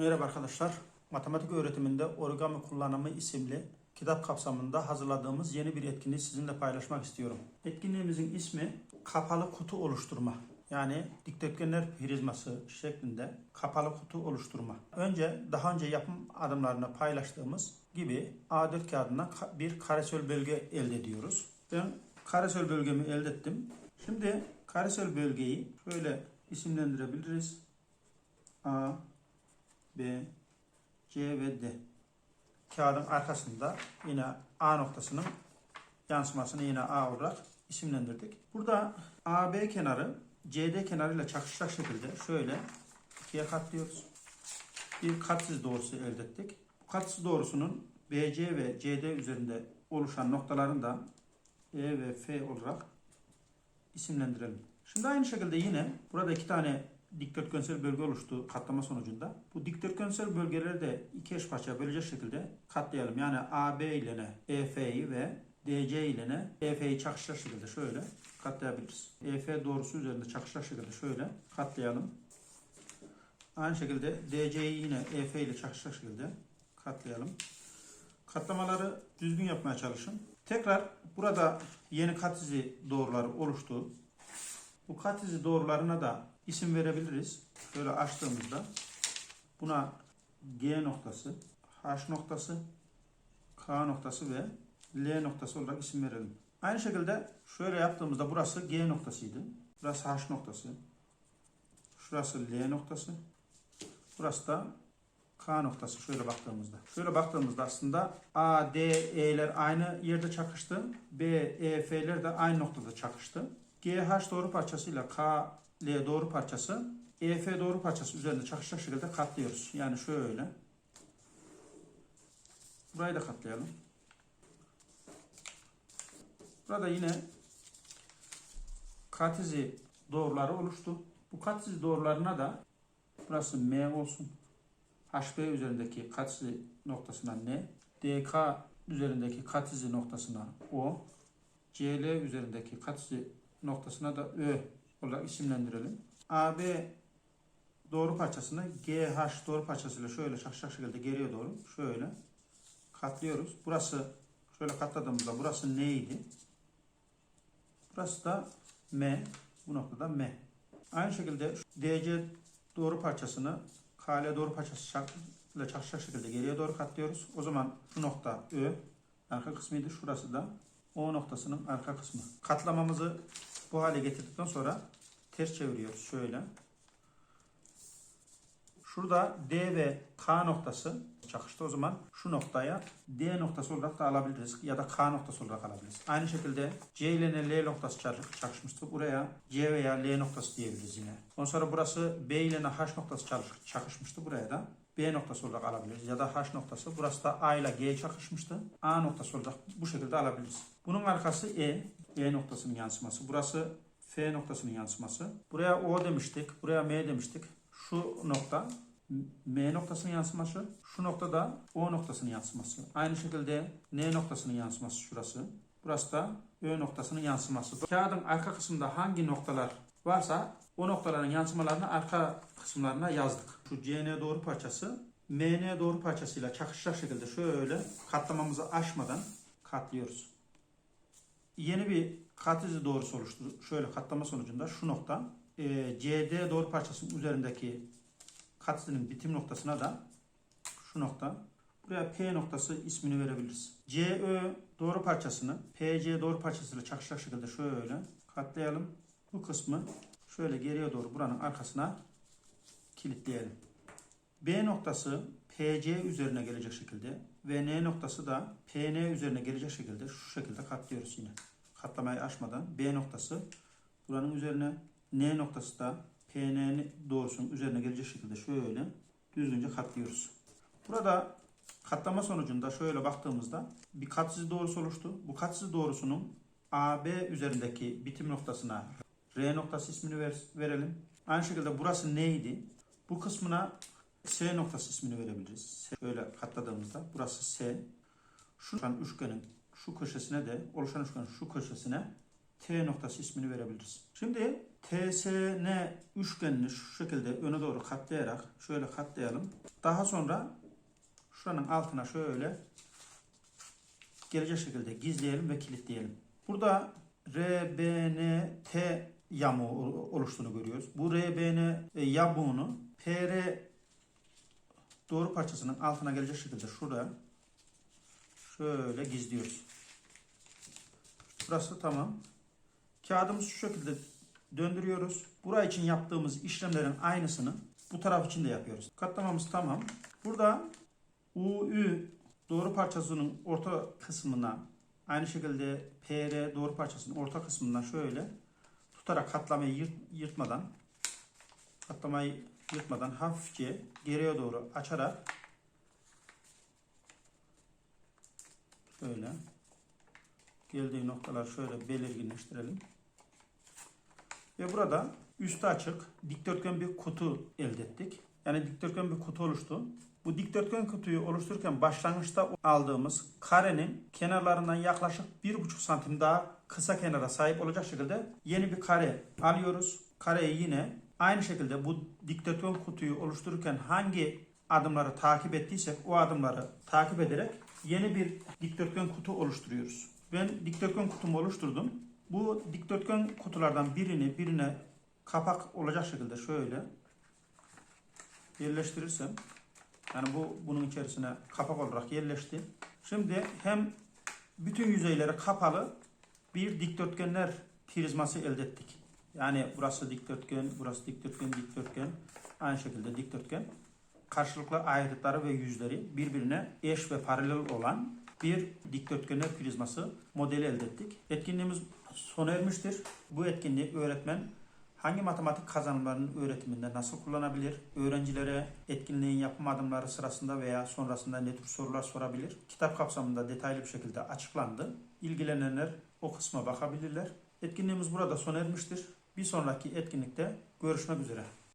Merhaba arkadaşlar. Matematik öğretiminde origami kullanımı isimli kitap kapsamında hazırladığımız yeni bir etkinliği sizinle paylaşmak istiyorum. Etkinliğimizin ismi kapalı kutu oluşturma. Yani dikdörtgenler prizması şeklinde kapalı kutu oluşturma. Önce daha önce yapım adımlarını paylaştığımız gibi A4 kağıdından ka- bir karesel bölge elde ediyoruz. Ben karesel bölgemi elde ettim. Şimdi karesel bölgeyi şöyle isimlendirebiliriz. A, B, C ve D. Kağıdın arkasında yine A noktasının yansımasını yine A olarak isimlendirdik. Burada AB kenarı CD kenarıyla çakışacak şekilde şöyle ikiye katlıyoruz. Bir katsiz doğrusu elde ettik. Bu katsiz doğrusunun BC ve CD üzerinde oluşan noktaların da E ve F olarak isimlendirelim. Şimdi aynı şekilde yine burada iki tane dikdörtgensel bölge oluştu katlama sonucunda. Bu dikdörtgensel bölgeleri de iki eş parçaya bölecek şekilde katlayalım. Yani AB ile ne EF'yi ve DC ile ne EF'yi çakışacak şekilde şöyle katlayabiliriz. EF doğrusu üzerinde çakışacak şekilde şöyle katlayalım. Aynı şekilde DC'yi yine EF ile çakışacak şekilde katlayalım. Katlamaları düzgün yapmaya çalışın. Tekrar burada yeni kat izi doğruları oluştu. Bu kat izi doğrularına da isim verebiliriz. Şöyle açtığımızda buna G noktası, H noktası, K noktası ve L noktası olarak isim verelim. Aynı şekilde şöyle yaptığımızda burası G noktasıydı. Burası H noktası. Şurası L noktası. Burası da K noktası şöyle baktığımızda. Şöyle baktığımızda aslında A, D, E'ler aynı yerde çakıştı. B, E, F'ler de aynı noktada çakıştı. GH doğru parçasıyla K, L doğru parçası EF doğru parçası üzerinde çakışacak şekilde katlıyoruz. Yani şöyle. Burayı da katlayalım. Burada yine katizi doğruları oluştu. Bu katizi doğrularına da burası M olsun. HB üzerindeki katizi noktasına N, DK üzerindeki katizi noktasına O, CL üzerindeki katizi noktasına da Ö olarak isimlendirelim. AB doğru parçasını GH doğru parçasıyla şöyle şakşak şekilde geriye doğru şöyle katlıyoruz. Burası şöyle katladığımızda burası neydi? Burası da M. Bu noktada M. Aynı şekilde DC doğru parçasını KL doğru parçası ile çakışacak şekilde geriye doğru katlıyoruz. O zaman şu nokta Ö arka kısmıydı. Şurası da O noktasının arka kısmı. Katlamamızı bu hale getirdikten sonra ters çeviriyoruz şöyle. Şurada D ve K noktası çakıştı. O zaman şu noktaya D noktası olarak da alabiliriz ya da K noktası olarak alabiliriz. Aynı şekilde C ile L noktası çakış- çakışmıştı. Buraya C veya L noktası diyebiliriz yine. Ondan sonra burası B ile H noktası çakışmıştı. Buraya da B noktası olarak alabiliriz ya da H noktası. Burası da A ile G çakışmıştı. A noktası olarak bu şekilde alabiliriz. Bunun arkası E. E noktasının yansıması. Burası F noktasının yansıması. Buraya O demiştik. Buraya M demiştik. Şu nokta M noktasının yansıması. Şu nokta da O noktasının yansıması. Aynı şekilde N noktasının yansıması şurası. Burası da Ö noktasının yansıması. Kağıdın arka kısmında hangi noktalar varsa o noktaların yansımalarını arka kısımlarına yazdık. Şu CN doğru parçası MN doğru parçasıyla çakışacak şekilde şöyle katlamamızı aşmadan katlıyoruz. Yeni bir kat izi doğrusu oluştu. Şöyle katlama sonucunda şu nokta e, CD doğru parçasının üzerindeki kat izinin bitim noktasına da şu nokta buraya P noktası ismini verebiliriz. CÖ doğru parçasını PC doğru parçasıyla çakışacak şekilde şöyle katlayalım. Bu kısmı şöyle geriye doğru buranın arkasına kilitleyelim. B noktası PC üzerine gelecek şekilde ve N noktası da PN üzerine gelecek şekilde şu şekilde katlıyoruz yine. Katlamayı aşmadan B noktası buranın üzerine N noktası da PN doğrusunun üzerine gelecek şekilde şöyle düzgünce katlıyoruz. Burada katlama sonucunda şöyle baktığımızda bir katsiz doğrusu oluştu. Bu katsiz doğrusunun AB üzerindeki bitim noktasına R noktası ismini ver- verelim. Aynı şekilde burası neydi? Bu kısmına S noktası ismini verebiliriz. Şöyle katladığımızda burası S. Şu an üçgenin şu köşesine de oluşan üçgenin şu köşesine T noktası ismini verebiliriz. Şimdi TSN üçgenini şu şekilde öne doğru katlayarak şöyle katlayalım. Daha sonra şuranın altına şöyle gelecek şekilde gizleyelim ve kilitleyelim. Burada RBNT yamuğu oluştuğunu görüyoruz. Bu RBN yamuğunu PR doğru parçasının altına gelecek şekilde şuraya şöyle gizliyoruz. Burası tamam. Kağıdımızı şu şekilde döndürüyoruz. Buraya için yaptığımız işlemlerin aynısını bu taraf için de yapıyoruz. Katlamamız tamam. Burada UI doğru parçasının orta kısmına aynı şekilde PR doğru parçasının orta kısmından şöyle tutarak katlamayı yırt, yırtmadan katlamayı yırtmadan hafifçe geriye doğru açarak şöyle geldiği noktalar şöyle belirginleştirelim. Ve burada üstü açık dikdörtgen bir kutu elde ettik. Yani dikdörtgen bir kutu oluştu. Bu dikdörtgen kutuyu oluştururken başlangıçta aldığımız karenin kenarlarından yaklaşık 1,5 santim daha kısa kenara sahip olacak şekilde yeni bir kare alıyoruz. Kareyi yine aynı şekilde bu dikdörtgen kutuyu oluştururken hangi adımları takip ettiysek o adımları takip ederek yeni bir dikdörtgen kutu oluşturuyoruz. Ben dikdörtgen kutumu oluşturdum. Bu dikdörtgen kutulardan birini birine kapak olacak şekilde şöyle yerleştirirsem yani bu bunun içerisine kapak olarak yerleşti. Şimdi hem bütün yüzeyleri kapalı bir dikdörtgenler prizması elde ettik. Yani burası dikdörtgen, burası dikdörtgen, dikdörtgen. Aynı şekilde dikdörtgen. Karşılıklı ayrıtları ve yüzleri birbirine eş ve paralel olan bir dikdörtgenler prizması modeli elde ettik. Etkinliğimiz sona ermiştir. Bu etkinliği öğretmen hangi matematik kazanımlarının öğretiminde nasıl kullanabilir? Öğrencilere etkinliğin yapım adımları sırasında veya sonrasında ne tür sorular sorabilir? Kitap kapsamında detaylı bir şekilde açıklandı. İlgilenenler o kısma bakabilirler. Etkinliğimiz burada sona ermiştir. Bir sonraki etkinlikte görüşmek üzere.